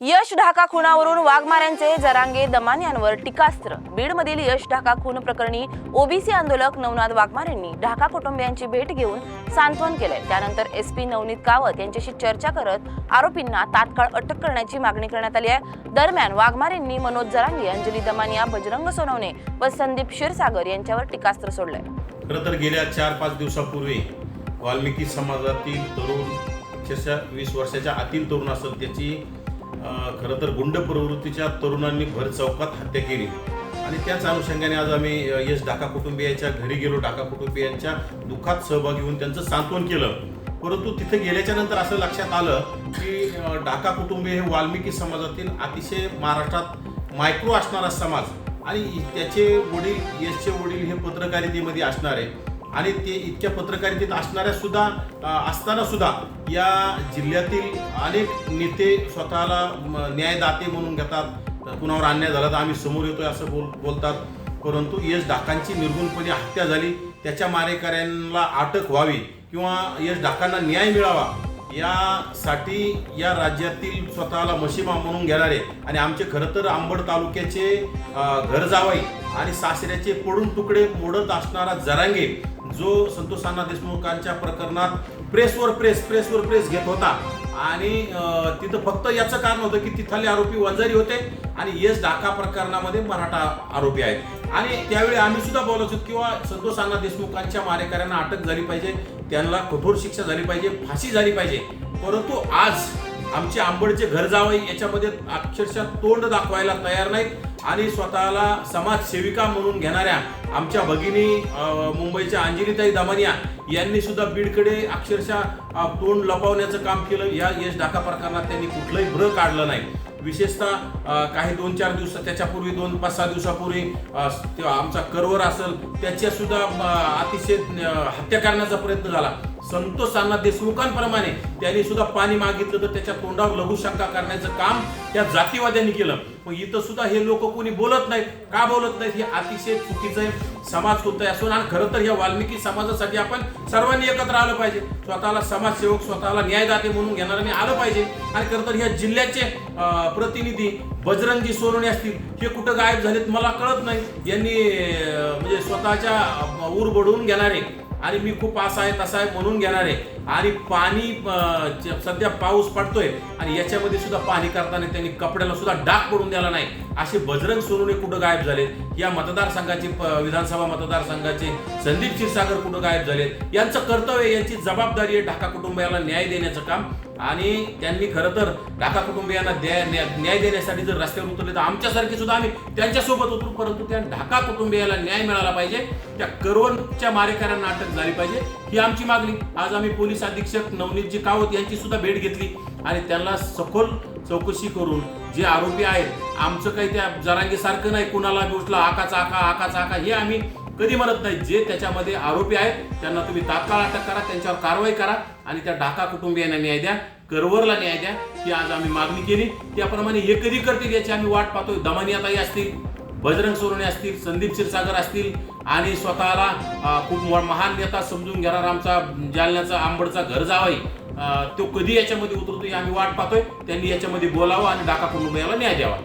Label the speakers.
Speaker 1: यश ढाका खुनावरून वाघमाऱ्यांचे जरांगे दमान्यांवर टीकास्त्र. बीडमधील यश ढाका खून प्रकरणी ओबीसी आंदोलक नवनाथ वाघमारेंनी ढाका कुटुंबियांची भेट घेऊन सांत्वन केलंय. त्यानंतर एसपी नवनीत कावत यांच्याशी चर्चा करत आरोपींना तात्काळ अटक करण्याची मागणी करण्यात आली आहे. दरम्यान वाघमारेंनी मनोज जरांगे अंजली दमानिया बजरंग सोनवणे व संदीप क्षीरसागर यांच्यावर टीकास्त्र सोडलंय.
Speaker 2: खरं तर गेल्या चार पाच दिवसापूर्वी वाल्मिकी समाजातील तरुण वीस वर्षाच्या आतील तरुण असत त्याची खरं तर गुंड प्रवृत्तीच्या तरुणांनी भर चौकात हत्या केली आणि त्याच अनुषंगाने आज आम्ही यश डाका कुटुंबियांच्या घरी गेलो डाका कुटुंबियांच्या दुःखात सहभागी होऊन त्यांचं सांत्वन केलं. परंतु तिथे गेल्याच्यानंतर असं लक्षात आलं की डाका कुटुंबीय हे वाल्मिकी समाजातील अतिशय महाराष्ट्रात मायक्रो असणारा समाज. आणि त्याचे वडील यशचे वडील हे पत्रकारितेमध्ये असणार. आहे आणि ते इतक्या पत्रकारितेत असणाऱ्या सुद्धा असताना सुद्धा या जिल्ह्यातील अनेक नेते स्वतःला न्यायदाते म्हणून घेतात. कुणावर अन्याय झाला तर आम्ही समोर येतोय असं बोल बोलतात. परंतु यश डाकांची निर्गुणपणे हत्या झाली त्याच्या मारेकऱ्यांना अटक व्हावी किंवा यश डाकांना न्याय मिळावा यासाठी या राज्यातील स्वतःला मशिमा म्हणून घेणारे आणि आमचे खरं तर आंबड तालुक्याचे घर जावाई आणि सासऱ्याचे पडून तुकडे मोडत असणारा जरांगे जो संतोष अण्णा देशमुखांच्या प्रकरणात प्रेसवर प्रेस प्रेसवर प्रेस घेत होता. आणि तिथं फक्त याचं कारण होतं की तिथले आरोपी वंजारी होते आणि येस डाका प्रकरणामध्ये मराठा आरोपी आहेत. आणि त्यावेळी आम्ही सुद्धा बोलत होतो किंवा संतोष अण्णा देशमुखांच्या मारेकऱ्यांना अटक झाली पाहिजे. त्यांना कठोर शिक्षा झाली पाहिजे फाशी झाली पाहिजे. परंतु आज आमचे आंबडचे घर जावई याच्यामध्ये अक्षरशः तोंड दाखवायला तयार नाहीत आणि स्वतःला समाजसेविका म्हणून घेणाऱ्या आमच्या भगिनी मुंबईच्या अंजलीताई दमानिया यांनी सुद्धा बीडकडे अक्षरशः तोंड लपवण्याचं काम केलं. या यश डाका प्रकरणात त्यांनी कुठलंही ब्र काढलं नाही. विशेषतः काही दोन चार दिवस त्याच्यापूर्वी दोन पाच सहा दिवसापूर्वी आमचा करवर असेल त्याच्या सुद्धा अतिशय हत्या करण्याचा प्रयत्न झाला. संतोष अण्णा देशमुखांप्रमाणे त्यांनी सुद्धा पाणी मागितलं तर त्याच्या तोंडावर लघुशंका करण्याचं काम त्या जातीवाद्यांनी केलं. मग इथं सुद्धा हे लोक कोणी बोलत नाहीत. का बोलत नाहीत? हे अतिशय चुकीचं आहे समाज कोणताही असून आणि खरं तर या वाल्मिकी समाजासाठी आपण सर्वांनी एकत्र आलं पाहिजे. स्वतःला समाजसेवक स्वतःला न्यायदाते म्हणून घेणाऱ्यांनी आलं पाहिजे. आणि खरं तर ह्या जिल्ह्याचे प्रतिनिधी बजरंगी सोनवणे असतील हे कुठं गायब झालेत मला कळत नाही. यांनी म्हणजे स्वतःच्या ऊर बडवून घेणारे आणि मी खूप असा आहे तसा आहे म्हणून घेणार आहे. आणि पाणी सध्या पाऊस पडतोय आणि याच्यामध्ये सुद्धा पाणी करताना त्यांनी कपड्याला सुद्धा डाग पडून द्याला नाही. असे बजरंग सोनुने कुठं गायब झालेत? या मतदारसंघाचे विधानसभा मतदारसंघाचे संदीप क्षीरसागर कुठं गायब झालेत? यांचं कर्तव्य यांची जबाबदारी आहे ढाका कुटुंबियाला न्याय देण्याचं काम. आणि त्यांनी खरं तर ढाका कुटुंबियांना न्याय देण्यासाठी जर रस्त्यावर उतरले तर आमच्यासारखे सुद्धा आम्ही त्यांच्यासोबत उतरू परंतु त्या ढाका कुटुंबियाला न्याय मिळाला पाहिजे. त्या करोनच्या मारेकऱ्यांना अटक झाली पाहिजे. ही आमची मागणी. आज आम्ही पोलीस अधीक्षक नवनीतजी कावत यांची सुद्धा भेट घेतली. आणि त्यांना सखोल चौकशी करून जे आरोपी आहेत आमचं काही त्या जरांगीसारखं नाही कुणाला गोष्टला आकाचा आका आकाचा आका हे आम्ही कधी म्हणत नाही. जे त्याच्यामध्ये आरोपी आहेत त्यांना तुम्ही तात्काळ अटक करा त्यांच्यावर कारवाई करा आणि त्या ढाका कुटुंबियांना न्याय द्या करवरला न्याय द्या. ही आज आम्ही मागणी केली. त्याप्रमाणे हे कधी करतील याची आम्ही वाट पाहतोय. दमानियाताई असतील बजरंग सोनवणे असतील संदीप क्षीरसागर असतील आणि स्वतःला खूप महान नेता समजून घेणार आमचा जालन्याचा आंबडचा घर जावाई तो कधी याच्यामध्ये उतरतो आम्ही वाट पाहतोय. त्यांनी याच्यामध्ये बोलावं आणि डाका कुटुंबियाला न्याय द्यावा.